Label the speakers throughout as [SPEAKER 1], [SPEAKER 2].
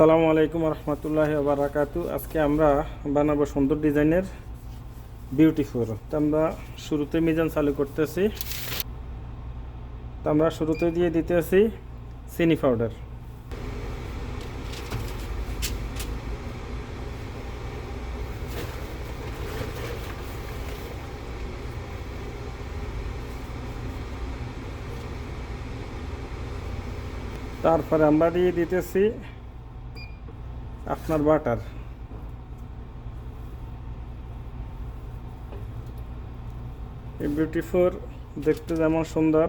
[SPEAKER 1] আসসালামু আলাইকুম রহমতুল্লাহ বারাকাতু আজকে আমরা বানাবো সুন্দর ডিজাইনের বিউটিফুল তো আমরা শুরুতে মিজান চালু করতেছি। তো আমরা শুরুতে দিয়ে দিতেছি চিনি পাউডার। তারপরে আমরা দিয়ে দিতেছি আপনার বাটার। এই বিউটিফুল দেখতে যেমন সুন্দর,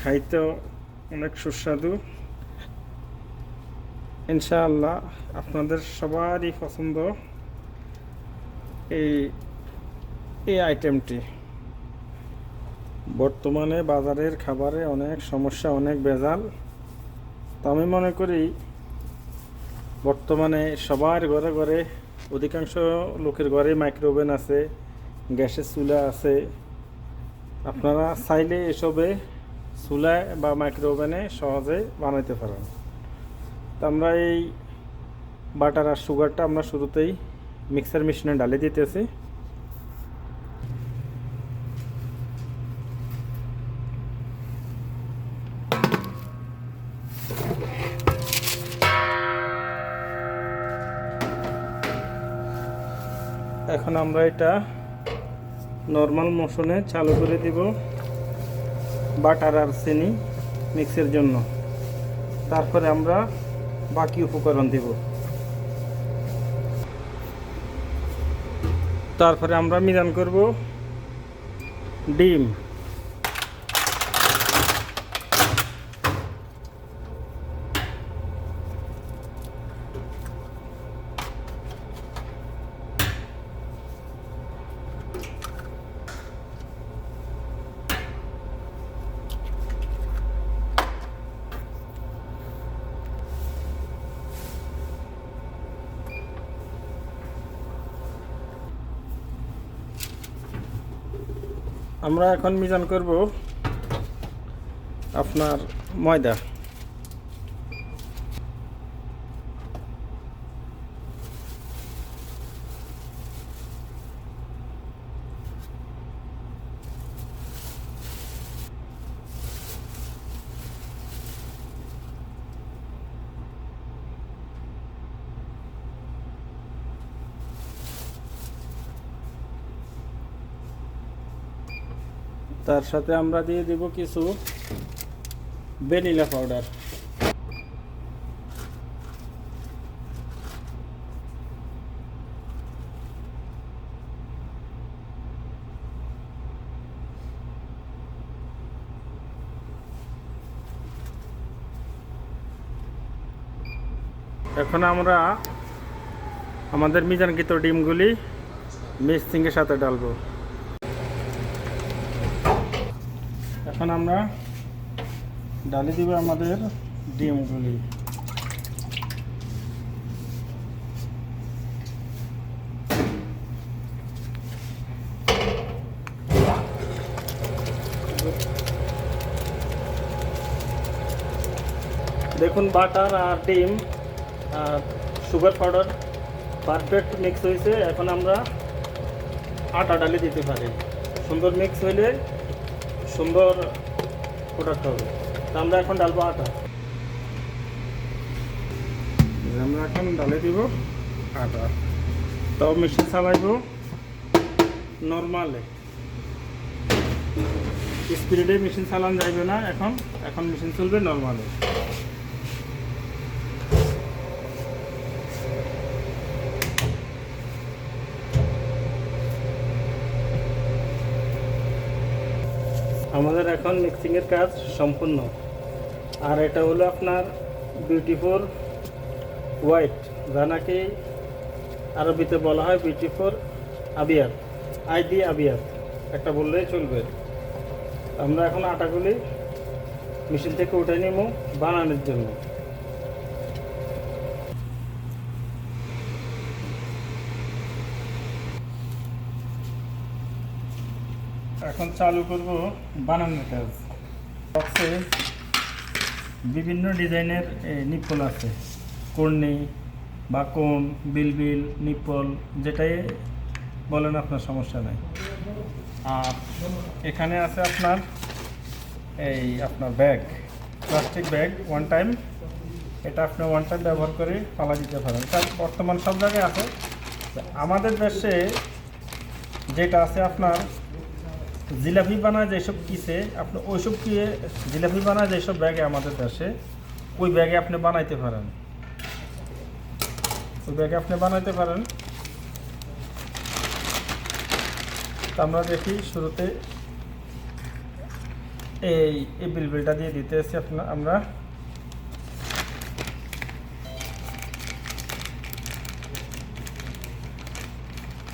[SPEAKER 1] খাইতেও অনেক সুস্বাদু। ইনশাআল্লাহ আপনাদের সবারই পছন্দ এই এই আইটেমটি বর্তমানে বাজারের খাবারে অনেক সমস্যা, অনেক বেজাল তো আমি মনে করি বর্তমানে সবার ঘরে ঘরে অধিকাংশ লোকের ঘরে মাইক্রোওভেন আছে, গ্যাসের চুলা আছে। আপনারা চাইলে এসবে চুলায় বা মাইক্রোওভেনে সহজে বানাইতে পারেন। তো আমরা এই বাটার আর সুগারটা আমরা শুরুতেই মিক্সার মেশিনে ডালে দিতেছি। এখন আমরা এটা নর্মাল মোশনে চালু করে দিব বাটার আর চিনি মিক্সের জন্য। তারপরে আমরা বাকি উপকরণ দিব। তারপরে আমরা মিলান করব ডিম। আমরা এখন মিজান করব আপনার ময়দা। তার সাথে আমরা দিয়ে দিব কিছু ভ্যানিলা পাউডার। এখন আমরা আমাদের মিজানকৃত ডিমগুলি মিক্সিংয়ের সাথে ডালবো এখন আমরা ডালে দিব আমাদের ডিমগুলি। দেখুন, বাটার আর ডিম, আর সুগার পাউডার, পারফেক্ট মিক্স হয়েছে। এখন আমরা আটা ডালে দিতে পারি। সুন্দর মিক্স হইলে সুন্দর প্রোডাক্ট হবে। তা আমরা এখন ডালবো আটা। আমরা এখন ডালে দিব আটা। তাও মেশিন চালাইব। নর্মালে স্পিডে মেশিন চালানো যাইবে না এখন। এখন মেশিন চলবে নর্মালে আমাদের এখন মিক্সিংয়ের কাজ সম্পূর্ণ। আর এটা হলো আপনার বিউটিফুল হোয়াইট যা নাকি আরবিতে বলা হয় বিউটিফুল আবিয়াত আই দি আবিয়াত একটা বললেই চলবে। আমরা এখন আটাগুলি মেশিন থেকে উঠে নিব বানানোর জন্য। এখন চালু করব বানানোর কাজ। বক্সে বিভিন্ন ডিজাইনের নিপল আছে। কর্নি বা কোন, বিলবিল নিপল যেটাই বলেন আপনার সমস্যা নাই। আর এখানে আছে আপনার, এই আপনার bag, plastic bag one time এটা আপনি ওয়ান টাইম ব্যবহার করে পালা দিতে পারেন। এটা বর্তমান সব জায়গায় আছে। আমাদের দেশে যেটা আছে আপনার জিলাপি বানায় যেসব কিসে, আপনি ওইসব কি, জিলাপি বানায় যেসব ব্যাগে আমাদের দেশে, ওই ব্যাগে আপনি বানাইতে পারেন। ওই ব্যাগে আপনি বানাইতে পারেন। আমরা দেখি শুরুতে এই এই বিলবিলটা দিয়ে দিতে এসেছি আপনার আমরা।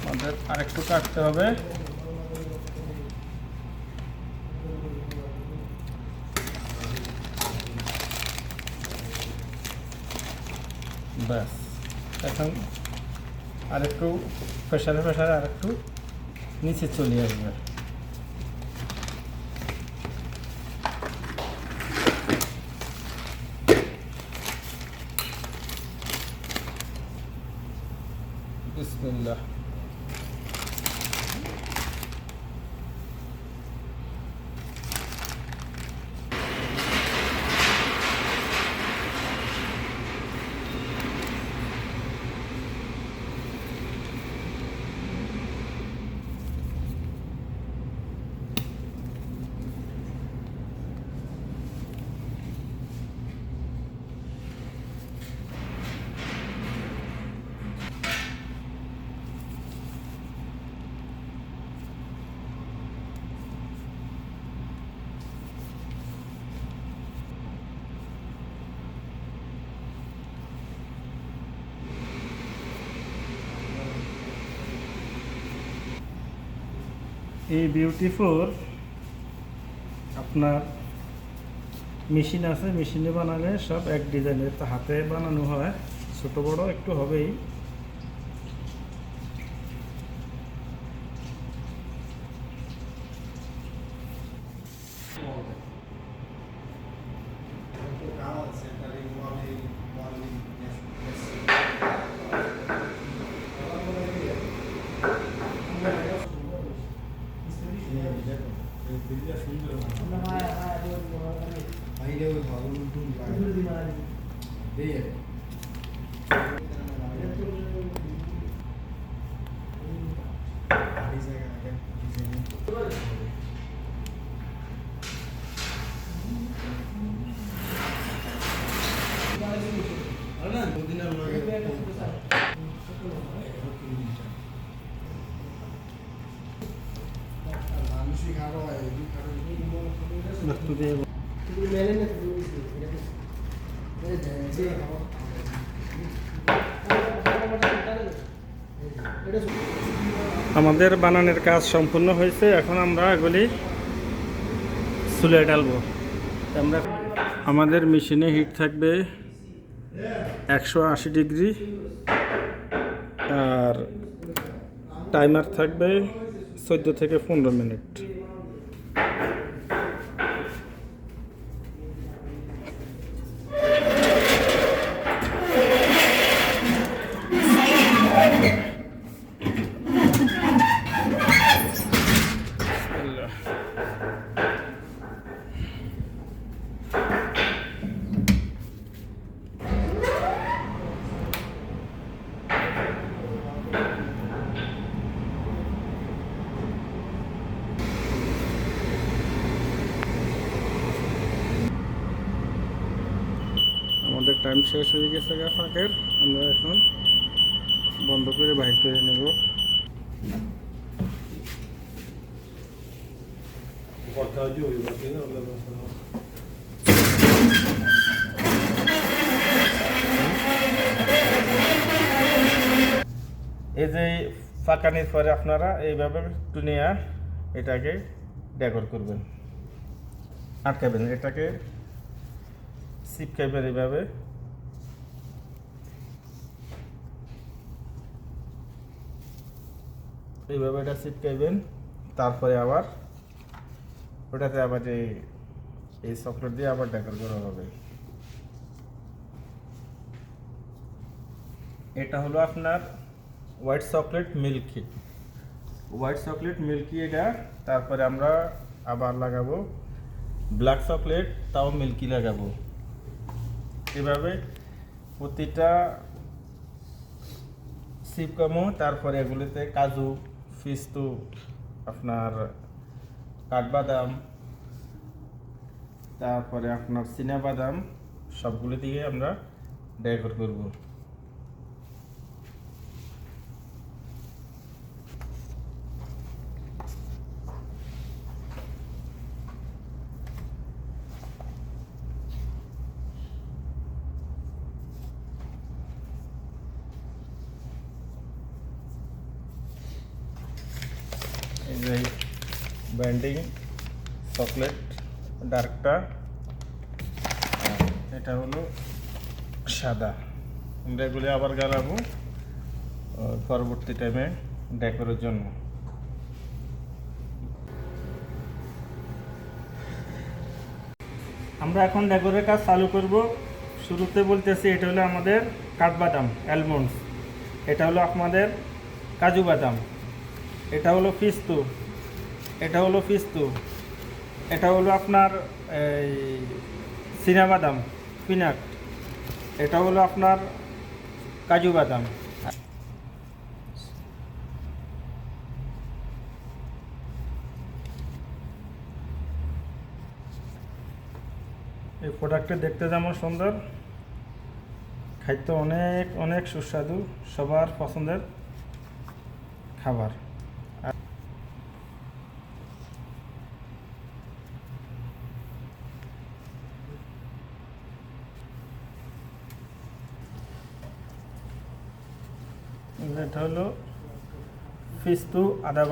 [SPEAKER 1] আমাদের আরেকটু কাটতে হবে। ব্যাস এখন আরেকটু প্রেশারে প্রেশারে আরেকটু নিচে চলে আসবে। বিসমিল্লাহ। এই বিউটিফুল আপনার মেশিন আছে মেশিনে বানালে সব এক ডিজাইনের হাতে বানানো হয়, ছোট বড় একটু হবেই। আমাদের বানানের কাজ সম্পূর্ণ হয়েছে। এখন আমরা এগুলি চুলে ডালবো আমরা আমাদের মেশিনে হিট থাকবে একশো আশি ডিগ্রি। আর টাইমার থাকবে চোদ্দ থেকে পনেরো মিনিট আমাদের টাইম শেষ হয়ে গেছে গা ফাঁকের, আমরা এখন বন্ধ করে বাহির করে নেব। এই যে ফাঁকানির পরে আপনারা, এইভাবে টুনিয়া এটাকে ডেকর করবেন। আটকাবেন, এটাকে চিপকাইবেন এইভাবে। এইভাবে এটা চিপকাইবেন তারপরে আবার ওটাতে আবার যে এই চকলেট দিয়ে আবার ডেকোর করা হবে। এটা হলো আপনার white chocolate milky. White chocolate milky এটা, তারপরে আমরা আবার লাগাবো ব্ল্যাক চকলেট, তাও মিল্কি লাগাবো। এভাবে প্রতিটা সিপকামো, তারপরে এগুলিতে কাজু ফিস্তু আপনার কাঠবাদাম তারপরে আপনার বাদাম সবগুলো দিয়ে আমরা ডেকোর করব এই যে ব্যান্ডিং, চকলেট ডার্কটা এটা হলো সাদা। আমরা এগুলি আবার গালাবো পরবর্তী টাইমে ডেকোরের জন্য। আমরা এখন ডেকোরের কাজ চালু করব। শুরুতে বলতেছি, এটা হলো আমাদের কাঠবাদাম অ্যালমন্ডস এটা হলো আপনাদের কাজু বাদাম। এটা হলো পিস্তু। এটা হলো পিস্তু। এটা হলো আপনার এই বাদাম, পিনাট। এটা হলো আপনার কাজু বাদাম। এই প্রোডাক্টটা দেখতে যেমন সুন্দর, খাইতে অনেক অনেক সুস্বাদু, সবার পছন্দের খাবার। এটা হলো ফিস্তু আদা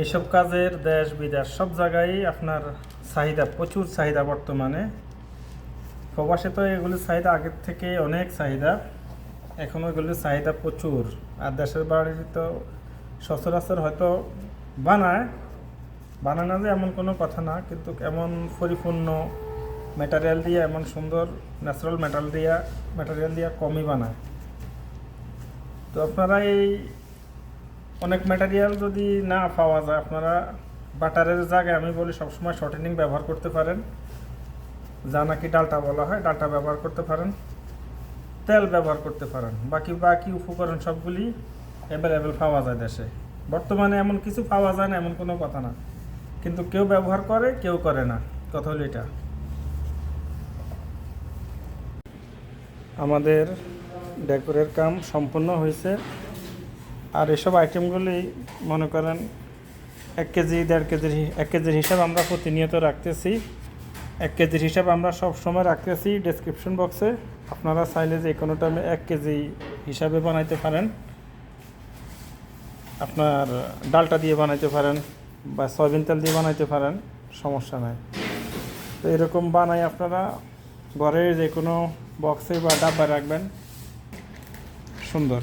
[SPEAKER 1] এইসব কাজের দেশ, বিদেশ, সব জায়গায় আপনার চাহিদা, প্রচুর চাহিদা বর্তমানে। প্রবাসে তো এগুলির চাহিদা আগের থেকে অনেক চাহিদা। এখনও এগুলির চাহিদা প্রচুর। আর দেশের বাড়ি তো সচরাচর হয়তো বানায়। বানায় না যে এমন কোনো কথা না, কিন্তু এমন পরিপূর্ণ ম্যাটেরিয়াল দিয়ে, এমন সুন্দর ন্যাচারাল মেটাল দিয়া ম্যাটেরিয়াল দিয়া কমই বানায়। তো আপনারা এই অনেক ম্যাটেরিয়াল যদি না পাওয়া যায়, আপনারা বাটারের জায়গায় আমি বলি সবসময় শর্টেনিং ব্যবহার করতে পারেন। যা নাকি ডালটা বলা হয়, ডালটা ব্যবহার করতে পারেন। তেল ব্যবহার করতে পারেন। বাকি বাকি উপকরণ সবগুলি অ্যাভেলেবেল পাওয়া যায় দেশে। বর্তমানে এমন কিছু পাওয়া যায় না, এমন কোনো কথা না। কিন্তু কেউ ব্যবহার করে, কেউ করে না। কথা হলো এটা। আমাদের ডেকোরের কাম সম্পূর্ণ হয়েছে। আর এসব আইটেমগুলি মনে করেন, এক কেজি, দেড় কেজির এক কেজির হিসাব আমরা প্রতিনিয়ত রাখতেছি। এক কেজির হিসাব আমরা সব সময় রাখতেছি ডেসক্রিপশন বক্সে আপনারা চাইলে যে কোনো টাইমে এক কেজি হিসাবে বানাইতে পারেন। আপনার ডালটা দিয়ে বানাইতে পারেন বা সয়াবিন তেল দিয়ে বানাইতে পারেন, সমস্যা নাই। তো এরকম বানাই আপনারা ঘরের যে কোনো বক্সে বা ডাব্বায় রাখবেন। সুন্দর।